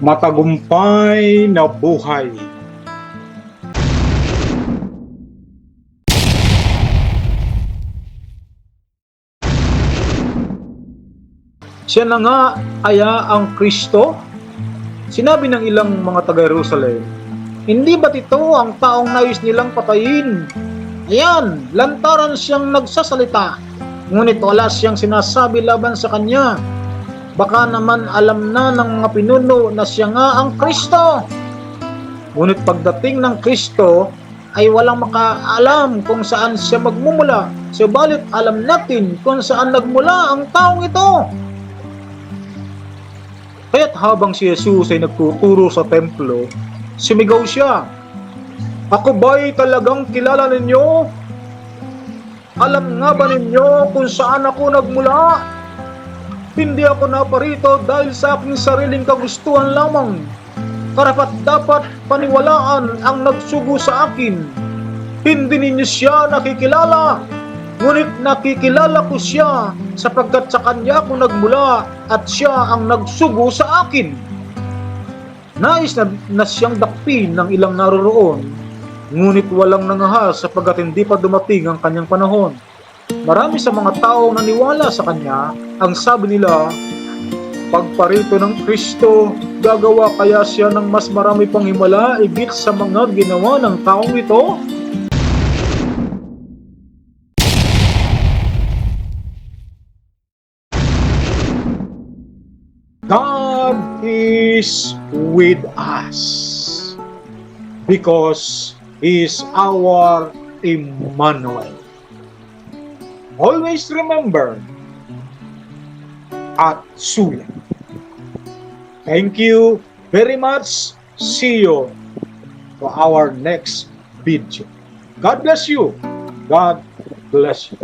matagumpay na buhay. Siya na nga aya ang Kristo? Sinabi ng ilang mga taga-Jerusalem, Hindi ba't ito ang taong nais nilang patayin? Ayan, lantaran siyang nagsasalita. Ngunit wala siyang sinasabi laban sa kanya. Baka naman alam na ng mga pinuno na siya nga ang Kristo. Ngunit pagdating ng Kristo, ay walang makaalam kung saan siya magmumula. Subalit alam natin kung saan nagmula ang taong ito. Kaya't habang si Jesus ay nagtuturo sa templo, sumigaw siya, Ako ba'y talagang kilala ninyo? Alam nga ba ninyo kung saan ako nagmula? Hindi ako naparito dahil sa aking sariling kagustuhan lamang. Karapat dapat paniwalaan ang nagsugo sa akin. Hindi ninyo siya nakikilala. Ngunit nakikilala ko siya sapagkat sa kanya ako nagmula at siya ang nagsugo sa akin. Nais na, na siyang dakpin ng ilang naroroon, ngunit walang nangahas sapagkat hindi pa dumating ang kanyang panahon. Marami sa mga tao naniwala sa kanya, ang sabi nila, pagparito ng Kristo, gagawa kaya siya ng mas marami pang himala igit sa mga ginawa ng taong ito? God is with us because He is our Emmanuel. Always remember at sulat. Thank you very much. See you for our next video. God bless you. God bless you.